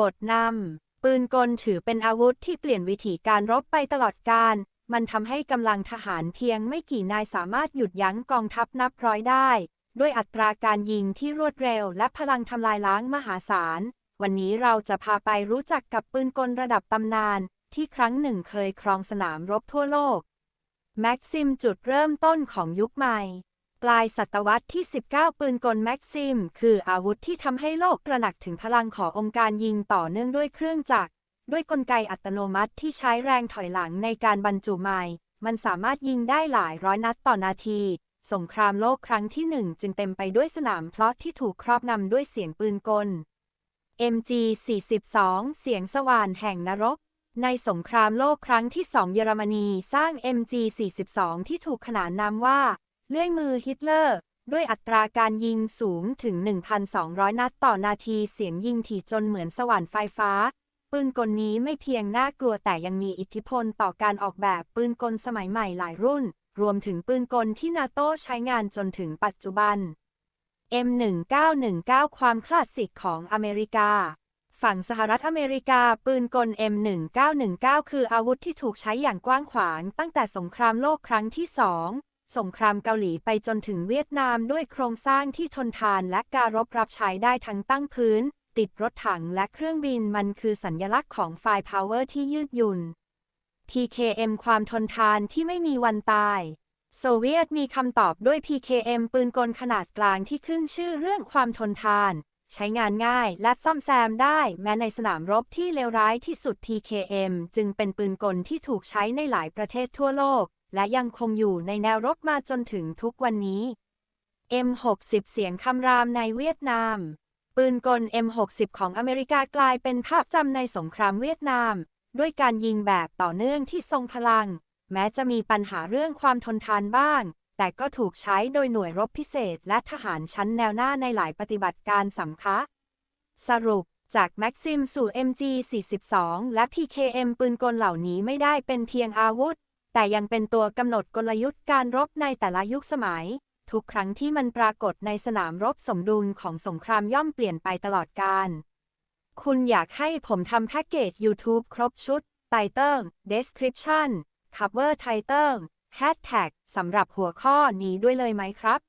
บทนำปืนกลถือเป็นอาวุธที่เปลี่ยนวิถีการรบไปตลอดกาลมันทำให้กำลังทหารเพียงไม่กี่นายสามารถหยุดยั้งกองทัพนับร้อยได้ ด้วยอัตราการยิงที่รวดเร็วและพลังทำลายล้างมหาศาล วันนี้เราจะพาไปรู้จักกับปืนกลระดับตำนาน ที่ครั้งหนึ่งเคยครองสนามรบทั่วโลก แม็กซิมจุดเริ่มต้นของยุคใหม่ ปลายศตวรรษที่ 19 ปืนกลแม็กซิม คืออาวุธที่ทำให้โลกตระหนักถึงพลังขององค์การยิงต่อเนื่องด้วยเครื่องจักร ด้วยกลไกอัตโนมัติที่ใช้แรงถอยหลังในการบรรจุไม้มันสามารถยิงได้หลายร้อยนัดต่อนาที สงครามโลกครั้งที่หนึ่งจึงเต็มไปด้วยสนามเพลาะที่ถูกครอบงำด้วยเสียงปืนกล MG 42 เสียงสว่านแห่งนรก ในสงครามโลกครั้งที่สองเยอรมนีสร้าง MG 42 ที่ถูกขนานนามว่า เลื่อยมือฮิตเลอร์ ด้วยอัตราการยิงสูงถึง 1,200 นัดต่อนาทีเสียงยิงถี่จนเหมือนสว่านไฟฟ้า ปืนกลนี้ไม่เพียงน่ากลัวแต่ยังมีอิทธิพลต่อการออกแบบปืนกลสมัยใหม่หลายรุ่น รวมถึงปืนกลที่นาโต้ใช้งานจนถึงปัจจุบัน M1919 ความคลาสสิกของอเมริกา ฝั่งสหรัฐอเมริกาปืนกล M1919 คืออาวุธที่ถูกใช้อย่างกว้างขวางตั้งแต่สงครามโลกครั้งที่สอง สงครามเกาหลีไปจนถึงเวียดนามด้วยโครงสร้างที่ทนทานและการรบรับใช้ได้ทั้งตั้งพื้น ติดรถถังและเครื่องบินมันคือสัญญลักษณ์ของไฟพาวเวอร์ที่ยืดหยุ่น PKM ความทนทานที่ไม่มีวันตาย โซเวียตมีคำตอบด้วย PKM ปืนกลขนาดกลางที่ขึ้นชื่อเรื่องความทนทาน ใช้งานง่ายและซ่อมแซมได้ แม้ในสนามรบที่เลวร้ายที่สุด PKM จึงเป็นปืนกลที่ถูกใช้ในหลายประเทศทั่วโลกและยังคงอยู่ในแนวรบมาจนถึงทุกวันนี้ M60 เสียงคำรามในเวียดนาม ปืนกล M60 ของอเมริกากลายเป็นภาพจำในสงครามเวียดนาม ด้วยการยิงแบบต่อเนื่องที่ทรงพลัง แม้จะมีปัญหาเรื่องความทนทานบ้าง แต่ก็ถูกใช้โดยหน่วยรบพิเศษและทหารชั้นแนวหน้าในหลายปฏิบัติการสำคัญสรุปจากแม็กซิมสู่ MG 42 และ PKM ปืนกลเหล่านี้ไม่ได้เป็นเพียงอาวุธ แต่ยังเป็นตัวกำหนดกลยุทธ์การรบในแต่ละยุคสมัย ทุกครั้งที่มันปรากฏในสนามรบสมดุลของสงครามย่อมเปลี่ยนไปตลอดการ คุณอยากให้ผมทำแพ็กเกจ YouTube ครบชุด Title Description Cover Title Hashtag สำหรับหัวข้อนี้ด้วยเลยไหมครับ